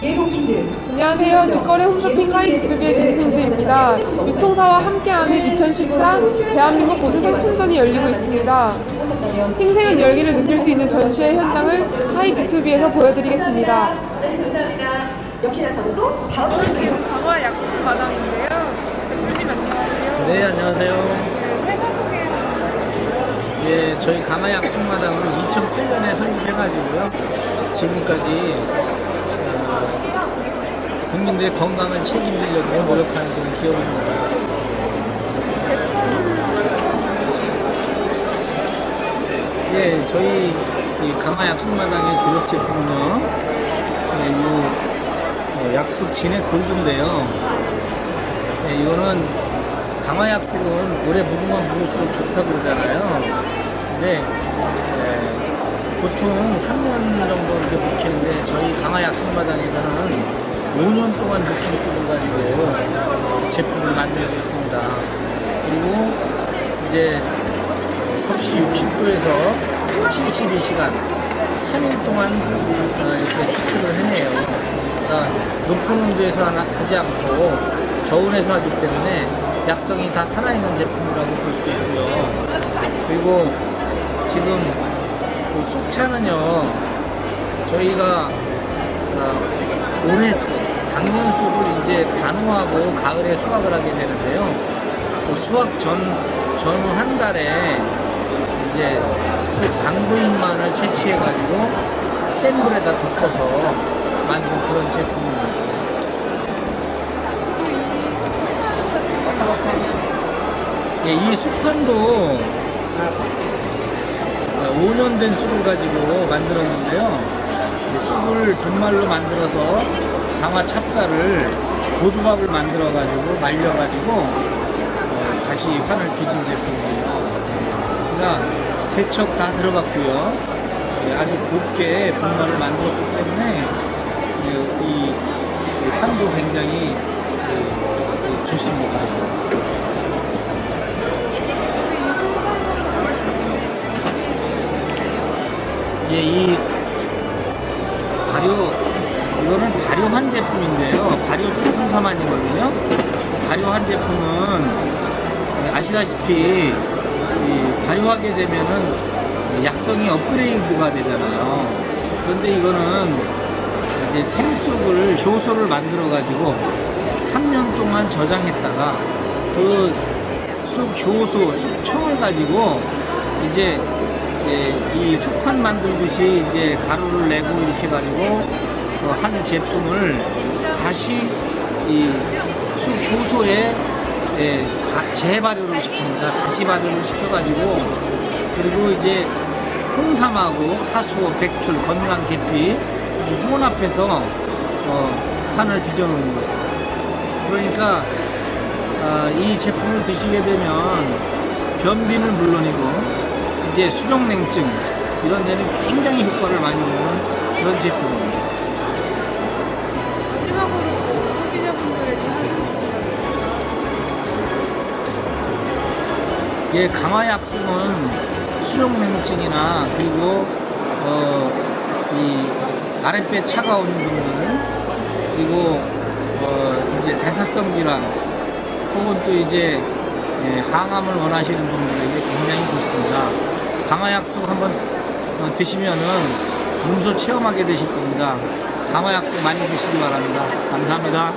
안녕하세요. 직거래 홈쇼핑 하이트뷰의 김승주입니다. 유통사와 함께하는 2014 대한민국 고수 상품전이 열리고 있습니다. 생생한 열기를 느낄 수 있는 전시회 현장을 하이트뷰에서 보여드리겠습니다. 네, 감사합니다. 역시나 저는 또 다음 분 강화 약식 마당인데요. 대표님 안녕하세요. 네, 안녕하세요. 회사 소개 예, 저희 강화약 숙마당은 2008년에 설립해가지고요. 지금까지 어, 국민들의 건강을 책임지려고 노력하는 그런 기업입니다. 예, 저희 이 강화약 숙마당의 주력 제품은요. 예, 이 어, 약숙 진액 골드인데요. 네, 이거는 강화약술은 오래 묵으면 묵을수록 좋다고 그러잖아요. 근데 에, 보통 3년 정도 이렇게 묵히는데 저희 강화약술마당에서는 5년 동안 묵힐 수를 가지고 제품을 만들고 있습니다. 그리고 이제 섭씨 60도에서 72시간 3일 동안 어, 이렇게 추출을 해내요. 그러니까 높은 온도에서 하지 않고 저온에서 하기 때문에 약성이 다 살아있는 제품이라고 볼 수 있고요. 그리고 지금 그 숙차는요, 저희가 어, 올해 작년 쑥을 이제 단호하고 가을에 수확을 하게 되는데요. 그 수확 전, 전후 한 달에 이제 쑥 상부인만을 채취해 가지고 센 불에다 덮어서 만든 그런 제품입니다. 예, 이 쑥판도 5년 된 쑥을 가지고 만들었는데요. 이 쑥을 분말로 만들어서 강화 찹쌀을 고두밥을 만들어 가지고 말려 가지고 어, 다시 판을 빚은 제품이에요. 그러니까 세척 다 들어갔고요. 예, 아주 곱게 분말을 만들었기 때문에 이, 이, 이 판도 굉장히 예, 좋습니다. 예, 이 이거는 발효한 제품인데요. 발효 수분사만이거든요. 발효한 제품은 아시다시피 이 발효하게 되면은 약성이 업그레이드가 되잖아요. 그런데 이거는 이제 생쑥을 효소를 만들어 가지고 3년 동안 저장했다가 그쑥 효소, 쑥청을 가지고 이제 예, 이 숙판 만들듯이 이제 가루를 내고 이렇게 해가지고 어, 한 제품을 다시 이쑥 효소에 예, 다- 재발효를 시킵니다. 다시 발효를 시켜가지고 그리고 이제 홍삼하고 하수, 백출, 건강 계피 이 혼합해서 어, 판을 빚어놓은 거예요. 그러니까 아, 이 제품을 드시게 되면 변비는 물론이고 이제 수족냉증 이런 데는 굉장히 효과를 많이 주는 그런 제품입니다. 예, 강화약수는 수족냉증이나 그리고 어, 이 아랫배 차가운 분들 그리고 어, 이제 대사성 질환 혹은 또 이제 예, 항암을 원하시는 분들에게 굉장히 좋습니다. 강화약수 한번 어, 드시면은 몸소 체험하게 되실 겁니다. 강화약수 많이 드시기 바랍니다. 감사합니다.